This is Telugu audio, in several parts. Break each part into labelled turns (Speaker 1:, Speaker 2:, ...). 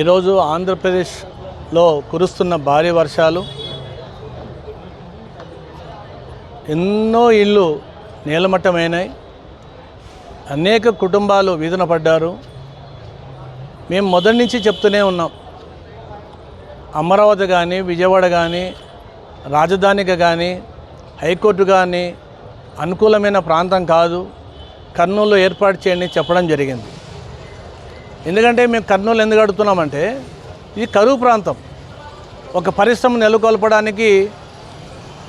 Speaker 1: ఈరోజు ఆంధ్రప్రదేశ్లో కురుస్తున్న భారీ వర్షాలు ఎన్నో ఇళ్ళు నేలమట్టమైనాయి. అనేక కుటుంబాలు వీధున పడ్డారు. మేము మొదటి నుంచి చెప్తూనే ఉన్నాం. అమరావతి కానీ విజయవాడ కానీ రాజధానిగా కానీ హైకోర్టు కానీ అనుకూలమైన ప్రాంతం కాదు. కర్నూలు ఏర్పాటు చేయండి చెప్పడం జరిగింది. ఎందుకంటే మేము కర్నూలు ఎందుకు అడుగుతున్నామంటే ఇది కరువు ప్రాంతం ఒక పరిశ్రమ నెలకొల్పడానికి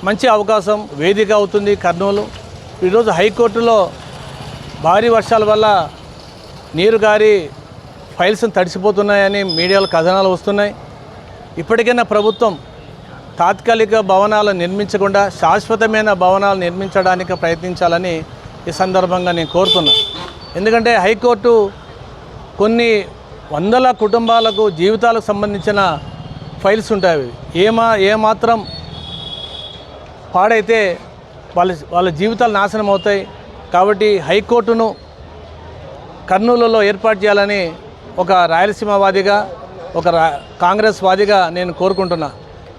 Speaker 1: మంచి అవకాశం వేదిక అవుతుంది కర్నూలు. ఈరోజు హైకోర్టులో భారీ వర్షాల వల్ల నీరు గారి ఫైల్స్ని తడిసిపోతున్నాయని మీడియాలో కథనాలు వస్తున్నాయి. ఇప్పటికైనా ప్రభుత్వం తాత్కాలిక భవనాలు నిర్మించకుండా శాశ్వతమైన భవనాలు నిర్మించడానికి ప్రయత్నించాలని ఈ సందర్భంగా నేను కోరుతున్నా. ఎందుకంటే హైకోర్టు కొన్ని వందల కుటుంబాలకు జీవితాలకు సంబంధించిన ఫైల్స్ ఉంటాయి ఏమా ఏమాత్రం పాడైతే వాళ్ళ వాళ్ళ జీవితాలు నాశనం అవుతాయి. కాబట్టి హైకోర్టును కర్నూలులో ఏర్పాటు చేయాలని ఒక రాయలసీమ వాదిగా ఒక రా కాంగ్రెస్ వాదిగా నేను కోరుకుంటున్నా.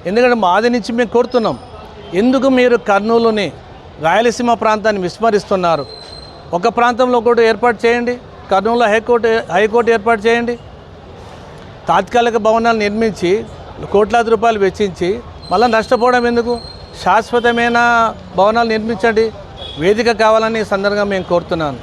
Speaker 1: ఎందుకంటే మాది నుంచి మేము కోరుతున్నాం. ఎందుకు మీరు కర్నూలుని రాయలసీమ ప్రాంతాన్ని విస్మరిస్తున్నారు? ఒక ప్రాంతంలో కూడా ఏర్పాటు చేయండి. కర్నూలులో హైకోర్టు హైకోర్టు ఏర్పాటు చేయండి. తాత్కాలిక భవనాలు నిర్మించి కోట్లాది రూపాయలు వెచ్చించి మళ్ళీ నష్టపోవడం ఎందుకు? శాశ్వతమైన భవనాలు నిర్మించండి. వేదిక కావాలని సందర్భంగా మేము కోరుతున్నాను.